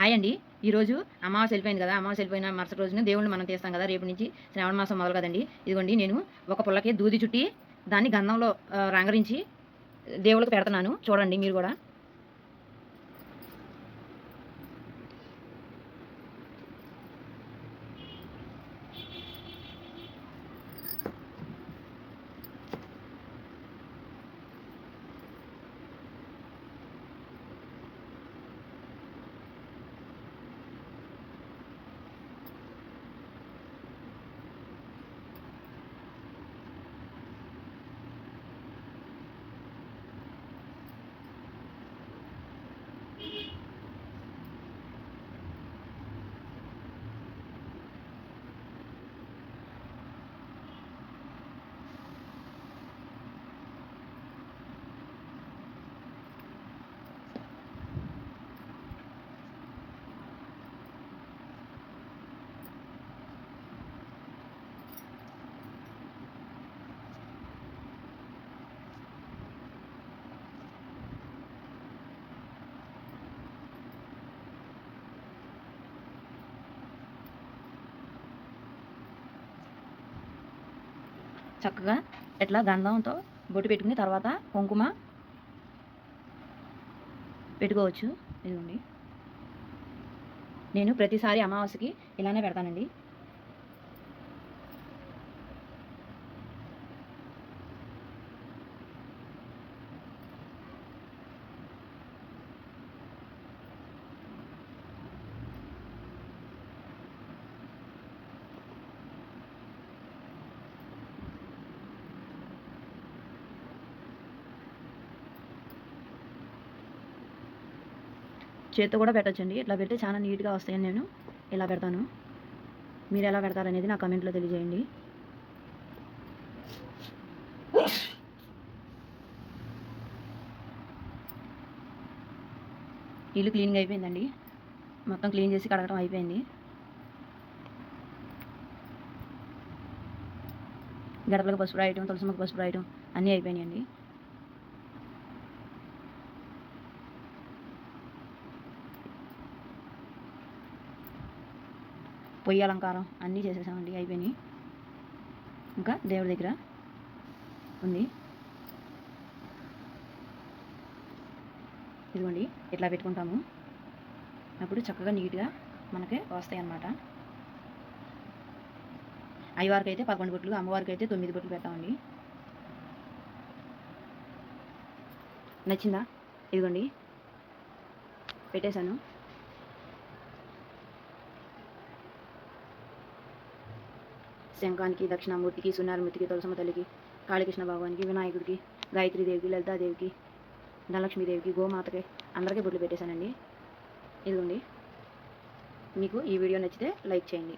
Hi అండి ఈరోజు అమావాస్య వెళ్ళిపోయింది కదా అమావాస్య వెళ్ళిపోయిన మరుసటి రోజున దేవుడిని మనం తీస్తాం కదా రేపు నుంచి శ్రావణ మాసం మొదలు కదండి. ఇదిగోండి నేను ఒక పుల్లకి దూది చుట్టి దాన్ని గంధంలో రంగరించి దేవుళ్ళకి పెడుతున్నాను. చూడండి మీరు కూడా. చక్కగా ఇట్లా గంధంతో బొట్టు పెట్టుకుని తర్వాత కుంకుమ పెట్టుకోవచ్చు. ఇదిగోండి. నేను ప్రతిసారి అమావాస్యకి ఇలానే పెడతానండి. చేత్తో కూడా పెట్టచ్చండి. ఇట్లా పెడితే చాలా నీట్గా వస్తాయని నేను ఇలా పెడతాను. మీరు ఎలా పెడతారనేది నా కమెంట్లో తెలియజేయండి. ఇల్లు క్లీన్గా అయిపోయిందండి. మొత్తం క్లీన్ చేసి కడగడం అయిపోయింది. గడపలకు పసుపు రాయటం తులసిమకు పసుపు రాయటం అన్నీ అయిపోయినాయండి. పొయ్యి అలంకారం అన్నీ చేసేసామండి అయిపోయినాయి. ఇంకా దేవుడి దగ్గర ఉంది. ఇదిగోండి ఇట్లా పెట్టుకుంటాము. అప్పుడు చక్కగా నీట్గా మనకి వస్తాయి అన్నమాట. అయ్యవారికి అయితే పదకొండు బొట్లు అమ్మవారికి అయితే తొమ్మిది బొట్లు పెడతామండి. నచ్చిందా? ఇదిగోండి. పెట్టేశాను. శంఖానికి దక్షిణామూర్తికి సున్నారమూర్తికి తులసమ్మ తల్లికి కాళీకృష్ణ భగవానికి వినాయకుడికి గాయత్రీదేవికి లలితాదేవికి ధనలక్ష్మీదేవికి గోమాతకి అందరికీ బొట్లు పెట్టేశానండి. ఇదిగోండి. మీకు ఈ వీడియో నచ్చితే లైక్ చేయండి.